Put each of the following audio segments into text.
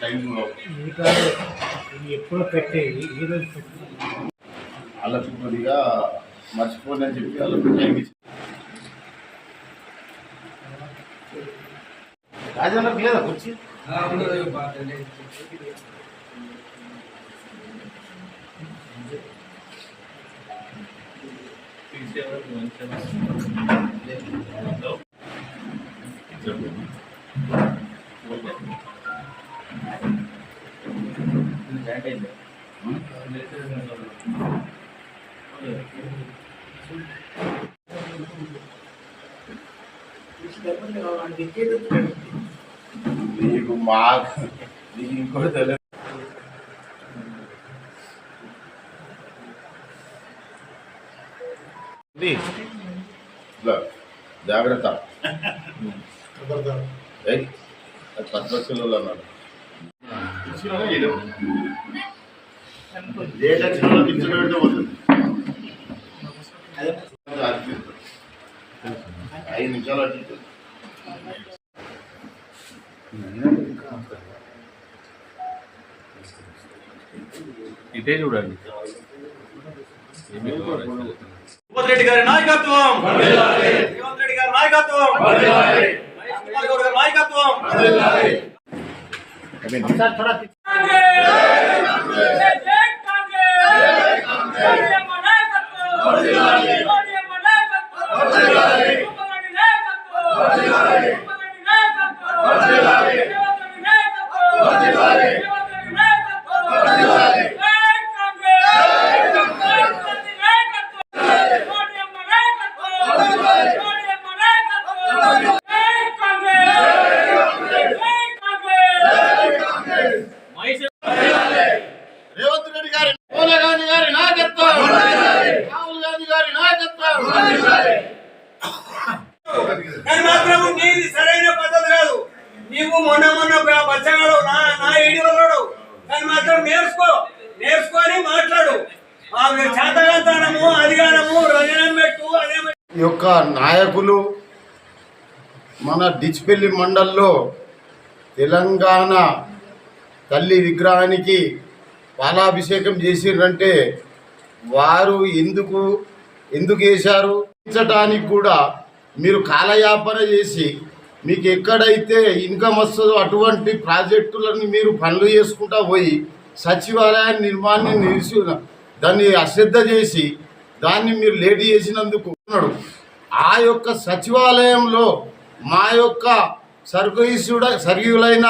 Time ఎప్పుడో పెట్టేది ఈ రోజు పెట్టేది వాళ్ళకి కొద్దిగా మర్చిపోండి అని చెప్పి వాళ్ళకి టైం ఇచ్చి. లేదా కుర్చీ? నీకు మా నీకు ఇంకోటి తెలియదు ఇది. ఇదిగో, జాగ్రత్త. పద్మశిలో అన్నాడు. ఐదు నిమిషాలు. ఇటే. చూడండి. రేవంత్ రెడ్డి గారి నాయకత్వం. రేవంత్ రెడ్డి గారి నాయకత్వం. నాయకత్వం సార్ థోడా మహేష్ రేవంత్ రెడ్డి గారి సోనియా గాంధీ గారి నాయకత్వం రాహుల్ గాంధీ గారి నాయకత్వం కానీ మాత్రం నీది సరైన పద్ధతి కాదు నీవు మొన్న మొన్న బచ్చగాడు నా నా ఏడి వాళ్ళడు కానీ మాత్రం నేర్చుకో నేర్చుకొని మాట్లాడు. ఆ చేతగాంతనము అధికారము రజనం పెట్టు అదే ఈ యొక్క నాయకులు మన డిచ్పెల్లి మండల్లో తెలంగాణ తల్లి విగ్రహానికి పాలాభిషేకం చేసిండ్రంటే వారు ఎందుకు ఎందుకు వేశారు? ఉంచడానికి కూడా మీరు కాలయాపన చేసి మీకు ఎక్కడైతే ఇన్కమ్ వస్తుందో అటువంటి ప్రాజెక్టులను మీరు పనులు చేసుకుంటా పోయి సచివాలయ నిర్మాణాన్ని నిలిచి దాన్ని అశ్రద్ధ చేసి దాన్ని మీరు లేట్ చేసినందుకు ఉన్నాడు. ఆ యొక్క సచివాలయంలో మా యొక్క సర్వీసుడ సర్వీయులైన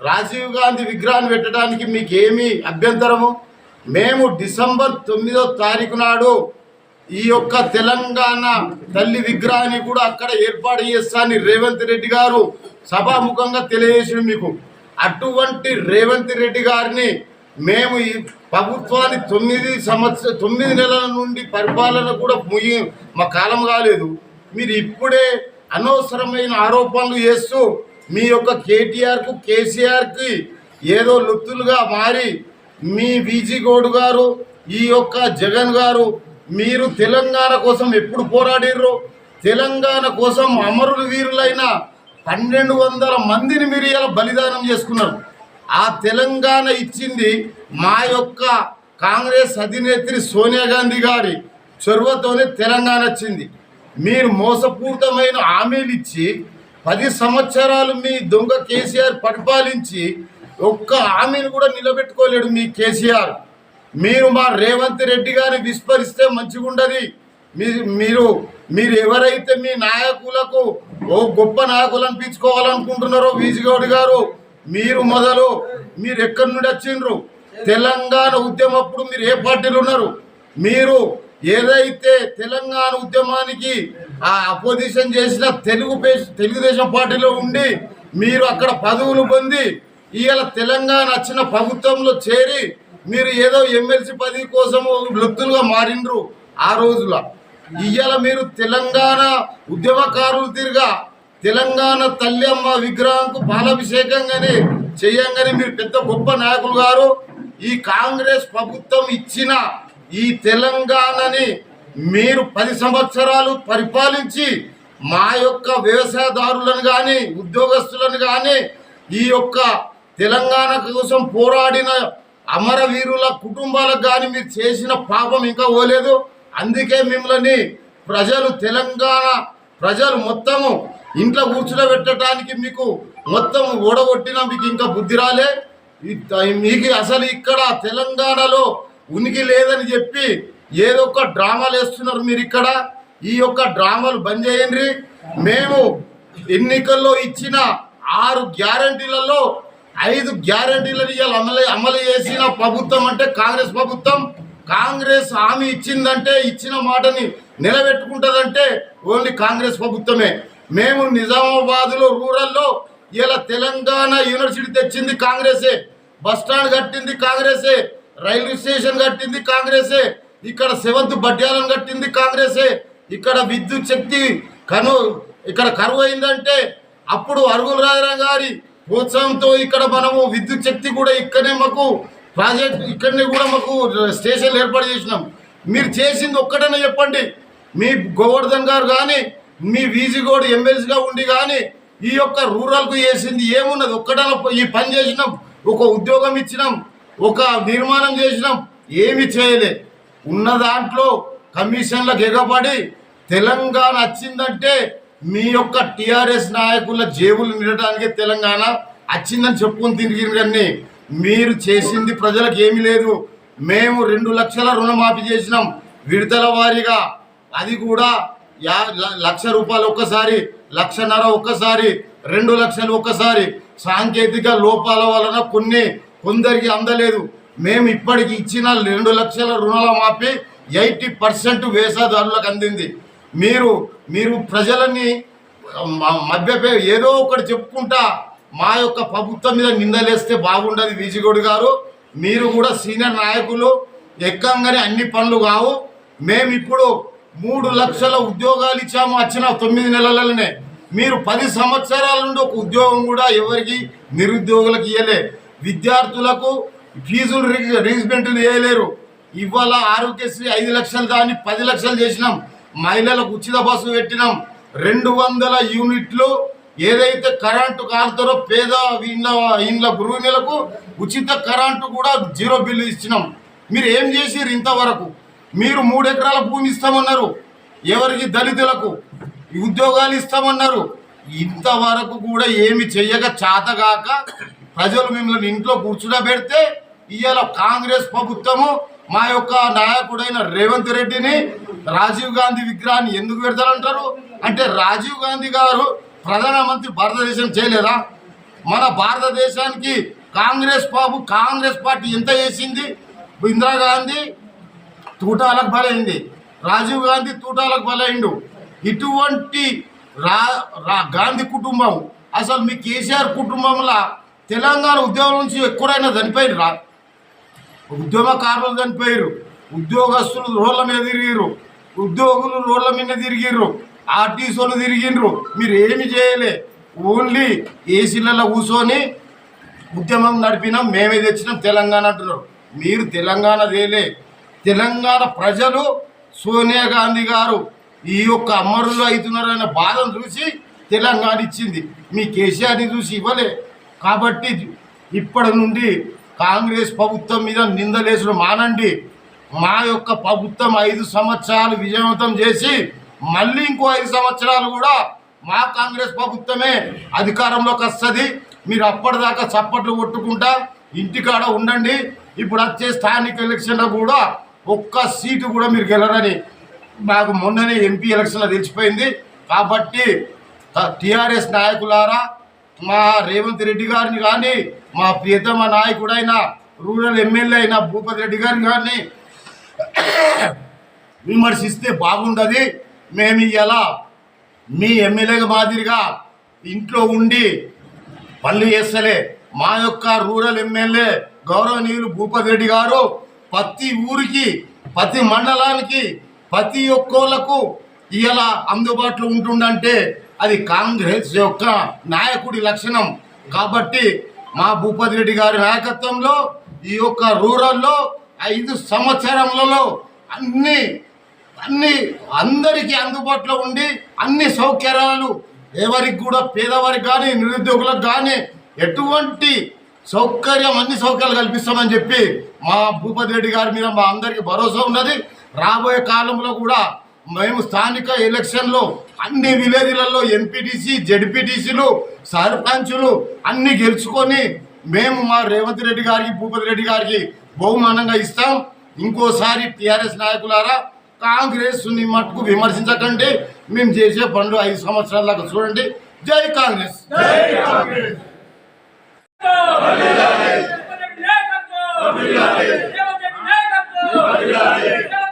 రాజీవ్ గాంధీ విగ్రహాన్ని పెట్టడానికి మీకు ఏమి అభ్యంతరము? మేము డిసెంబర్ తొమ్మిదో తారీఖు నాడు ఈ యొక్క తెలంగాణ తల్లి విగ్రహాన్ని కూడా అక్కడ ఏర్పాటు చేస్తానని రేవంత్ రెడ్డి గారు సభాముఖంగా తెలియజేసిండు మీకు. అటువంటి రేవంత్ రెడ్డి గారిని మేము ఈ ప్రభుత్వాన్ని తొమ్మిది సంవత్సర తొమ్మిది నెలల నుండి పరిపాలన కూడా ముగి మా కాలం కాలేదు. మీరు ఇప్పుడే అనవసరమైన ఆరోపణలు చేస్తూ మీ యొక్క కేటీఆర్కు కేసీఆర్కి ఏదో లొత్తులుగా మారి మీ బీజీ గౌడ్ గారు ఈ యొక్క జగన్ గారు మీరు తెలంగాణ కోసం ఎప్పుడు పోరాడిర్రు? తెలంగాణ కోసం అమరులు వీరులైన పన్నెండు వందల మందిని మీరు ఇలా బలిదానం చేసుకున్నారు. ఆ తెలంగాణ ఇచ్చింది మా యొక్క కాంగ్రెస్ అధినేత్రి సోనియా గాంధీ గారి చొరవతోనే తెలంగాణ వచ్చింది. మీరు మోసపూరితమైన హామీలు ఇచ్చి పది సంవత్సరాలు మీ దొంగ కేసీఆర్ పరిపాలించి ఒక్క హామీని కూడా నిలబెట్టుకోలేడు మీ కేసీఆర్. మీరు మా రేవంత్ రెడ్డి గారిని విస్మరిస్తే మంచిగుండదు. మీరు మీరు మీరు ఎవరైతే మీ నాయకులకు ఓ గొప్ప నాయకులు అనిపించుకోవాలనుకుంటున్నారో వీజిగౌడ్ గారు మీరు మొదలు మీరు ఎక్కడి నుండి వచ్చిండ్రు? తెలంగాణ ఉద్యమప్పుడు మీరు ఏ పార్టీలు ఉన్నారు? మీరు ఏదైతే తెలంగాణ ఉద్యమానికి ఆ అపోజిషన్ చేసిన తెలుగు తెలుగుదేశం పార్టీలో ఉండి మీరు అక్కడ పదవులు పొంది ఇవాళ తెలంగాణ వచ్చిన ప్రభుత్వంలో చేరి మీరు ఏదో ఎమ్మెల్సీ పది కోసము లబ్ధులుగా మారిండ్రు ఆ రోజుల. ఇవాళ మీరు తెలంగాణ ఉద్యమకారులు తిరిగా తెలంగాణ తల్లి అమ్మ విగ్రహంకు పాలాభిషేకంగానే చేయంగానే మీరు పెద్ద గొప్ప నాయకులు గారు. ఈ కాంగ్రెస్ ప్రభుత్వం ఇచ్చిన ఈ తెలంగాణని మీరు పది సంవత్సరాలు పరిపాలించి మా యొక్క వ్యవసాయదారులను కానీ ఉద్యోగస్తులను కానీ ఈ యొక్క తెలంగాణ కోసం పోరాడిన అమరవీరుల కుటుంబాలకు కానీ మీరు చేసిన పాపం ఇంకా పోలేదు. అందుకే మిమ్మల్ని ప్రజలు తెలంగాణ ప్రజలు మొత్తము ఇంట్లో కూర్చోబెట్టడానికి మీకు మొత్తం ఓడగొట్టినా మీకు ఇంకా బుద్ధి రాలే. మీకు అసలు ఇక్కడ తెలంగాణలో ఉనికి లేదని చెప్పి ఏదో ఒక డ్రామాలు వేస్తున్నారు మీరు ఇక్కడ. ఈ యొక్క డ్రామాలు బంద్ చేయండి. మేము ఎన్నికల్లో ఇచ్చిన ఆరు గ్యారంటీలలో ఐదు గ్యారంటీలను ఇవాళ అమలు అమలు చేసిన ప్రభుత్వం అంటే కాంగ్రెస్ ప్రభుత్వం. కాంగ్రెస్ హామీ ఇచ్చిందంటే ఇచ్చిన మాటని నిలబెట్టుకుంటుందంటే ఓన్లీ కాంగ్రెస్ ప్రభుత్వమే. మేము నిజామాబాద్లో రూరల్లో ఇలా తెలంగాణ యూనివర్సిటీ తెచ్చింది కాంగ్రెసే. బస్ స్టాండ్ కట్టింది కాంగ్రెసే. రైల్వే స్టేషన్ కట్టింది కాంగ్రెసే. ఇక్కడ సెవెంత్ బడ్యాలను కట్టింది కాంగ్రెసే. ఇక్కడ విద్యుత్ శక్తి కను ఇక్కడ కరువు అయిందంటే అప్పుడు అరుగుల రాజరావు గారి ప్రోత్సాహంతో ఇక్కడ మనము విద్యుత్ శక్తి కూడా ఇక్కడనే మాకు ప్రాజెక్ట్ ఇక్కడనే కూడా మాకు స్టేషన్లు ఏర్పాటు చేసినాం. మీరు చేసింది ఒక్కటనే చెప్పండి. మీ గోవర్ధన్ గారు కానీ మీ వీజీగోడ్ ఎమ్మెల్సీగా ఉండి కానీ ఈ యొక్క రూరల్కు చేసింది ఏమున్నది? ఒక్కటన ఈ పని చేసినాం ఒక ఉద్యోగం ఇచ్చినాం ఒక నిర్మాణం చేసినాం ఏమి చేయలే. ఉన్న దాంట్లో కమిషన్లకు ఎగబడి తెలంగాణ వచ్చిందంటే మీ యొక్క టిఆర్ఎస్ నాయకుల జేబులు నిండటానికి తెలంగాణ వచ్చిందని చెప్పుకొని తిరిగి కానీ మీరు చేసింది ప్రజలకు ఏమీ లేదు. మేము రెండు లక్షల రుణమాఫీ చేసినాం. విడతల వారీగా అది కూడా యా ల- లక్ష రూపాయలు ఒక్కసారి లక్షన్నర ఒక్కసారి రెండు లక్షలు ఒక్కసారి. సాంకేతిక లోపాల వలన కొన్ని కొందరికి అందలేదు. మేము ఇప్పటికి ఇచ్చిన రెండు లక్షల రుణాల మాపి ఎయిటీ పర్సెంట్ వేసాదారులకు అందింది. మీరు మీరు ప్రజలని మ- ఏదో ఒకటి చెప్పుకుంటా మా యొక్క ప్రభుత్వం మీద నిందలేస్తే బాగుండదు విజిగోడు గారు. మీరు కూడా సీనియర్ నాయకులు ఎక్కంగానే అన్ని పనులు కావు. మేము ఇప్పుడు మూడు లక్షల ఉద్యోగాలు ఇచ్చాము వచ్చిన తొమ్మిది నెలలనే మీరు పది సంవత్సరాల నుండి ఒక ఉద్యోగం కూడా ఎవరికి నిరుద్యోగులకు ఇవ్వలే విద్యార్థులకు ఫీజులు రీ- రీజ్మెంట్లు వేయలేరు ఇవాళ ఆరోగ్యశ్రీ ఐదు లక్షలు దాన్ని పది లక్షలు చేసినాం. మహిళలకు ఉచిత బస్సు పెట్టినాం. రెండు వందల యూనిట్లు ఏదైతే కరెంటు కాలుతారో పేద ఇండ్ల ఇండ్ల గృహిణులకు ఉచిత కరెంటు కూడా జీరో బిల్లు ఇచ్చినాం. మీరు ఏం చేసిర్రు ఇంతవరకు? మీరు మూడు ఎకరాల భూమి ఇస్తామన్నారు. ఎవరికి? దళితులకు. ఉద్యోగాలు ఇస్తామన్నారు. ఇంతవరకు కూడా ఏమి చెయ్యక చాతగాక ప్రజలు మిమ్మల్ని ఇంట్లో కూర్చుండబెడితే ఇవాళ కాంగ్రెస్ ప్రభుత్వము మా యొక్క నాయకుడైన రేవంత్ రెడ్డిని రాజీవ్ గాంధీ విగ్రహాన్ని ఎందుకు పెడతారంటారు? అంటే రాజీవ్ గాంధీ గారు ప్రధానమంత్రి భారతదేశం చేయలేదా? మన భారతదేశానికి కాంగ్రెస్ బాబు కాంగ్రెస్ పార్టీ ఎంత చేసింది? ఇందిరాగాంధీ తూటాలకు బలైంది. రాజీవ్ గాంధీ తూటాలకు బలైండు. ఇటువంటి రా గాంధీ కుటుంబం అసలు మీ కేసీఆర్ కుటుంబంలో తెలంగాణ ఉద్యోగం నుంచి ఎక్కడైనా చనిపోయినరా? ఉద్యమకారులు చనిపోయారు ఉద్యోగస్తులు రోడ్ల మీద తిరిగిర్రు. ఉద్యోగులు రోడ్ల మీద తిరిగిర్రు. ఆర్టీసీలు తిరిగిండ్రు మీరు ఏమి చేయలే. ఓన్లీ ఏసీలలో కూర్చొని ఉద్యమం నడిపినాం మేమే తెచ్చినాం తెలంగాణ అంటున్నారు. మీరు తెలంగాణ తేలే. తెలంగాణ ప్రజలు సోనియా గాంధీ గారు ఈ యొక్క అమరులు అవుతున్నారనే బాధను చూసి తెలంగాణ ఇచ్చింది. మీ కేసీఆర్ని చూసి ఇవ్వలే. కాబట్టి ఇప్పటి నుండి కాంగ్రెస్ ప్రభుత్వం మీద నిందలేసుడు మానండి. మా యొక్క ప్రభుత్వం ఐదు సంవత్సరాలు విజయవంతం చేసి మళ్ళీ ఇంకో ఐదు సంవత్సరాలు కూడా మా కాంగ్రెస్ ప్రభుత్వమే అధికారంలోకి వస్తుంది. మీరు అప్పటిదాకా చప్పట్లు కొట్టుకుంటా ఇంటికాడ ఉండండి. ఇప్పుడు వచ్చే స్థానిక ఎలక్షన్లో కూడా ఒక్క సీటు కూడా మీరు గెలరని నాకు మొన్ననే ఎంపీ ఎలక్షన్లో తెలిసిపోయింది. కాబట్టి టిఆర్ఎస్ నాయకులారా మా రేవంత్ రెడ్డి గారిని కానీ మా ప్రియతమ నాయకుడైన రూరల్ ఎమ్మెల్యే అయిన భూపతి రెడ్డి గారిని కానీ విమర్శిస్తే బాగుండదు. మేము ఇలా మీ ఎమ్మెల్యేగా మాదిరిగా ఇంట్లో ఉండి పనులు చేస్తలే. మా యొక్క రూరల్ ఎమ్మెల్యే గౌరవనీయులు భూపతి రెడ్డి గారు ప్రతి ఊరికి ప్రతి మండలానికి ప్రతి ఒక్కోళ్ళకు ఇలా అందుబాటులో ఉంటుండంటే అది కాంగ్రెస్ యొక్క నాయకుడి లక్షణం. కాబట్టి మా భూపతి రెడ్డి గారి నాయకత్వంలో ఈ యొక్క రూరల్లో ఐదు సంవత్సరములలో అన్ని అన్ని అందరికీ అందుబాటులో ఉండి అన్ని సౌకర్యాలు ఎవరికి కూడా పేదవారికి కానీ నిరుద్యోగులకు కానీ ఎటువంటి సౌకర్యం అన్ని సౌకర్యాలు కల్పిస్తామని చెప్పి మా భూపతి రెడ్డి గారి మీద మా అందరికీ భరోసా ఉన్నది. రాబోయే కాలంలో కూడా మేము స్థానిక ఎలక్షన్లో అన్ని విలేజ్లలో ఎంపీటీసీ జడ్పీటీసీలు సర్పంచులు అన్ని గెలుచుకొని మేము మా రేవంత్ రెడ్డి గారికి భూపతి రెడ్డి గారికి బహుమానంగా ఇస్తాం. ఇంకోసారి టీఆర్ఎస్ నాయకులారా కాంగ్రెస్ని మట్టుకు విమర్శించకండి. మేము చేసే పనులు ఐదు సంవత్సరాల దాకా చూడండి. జై కాంగ్రెస్. జై కాంగ్రెస్.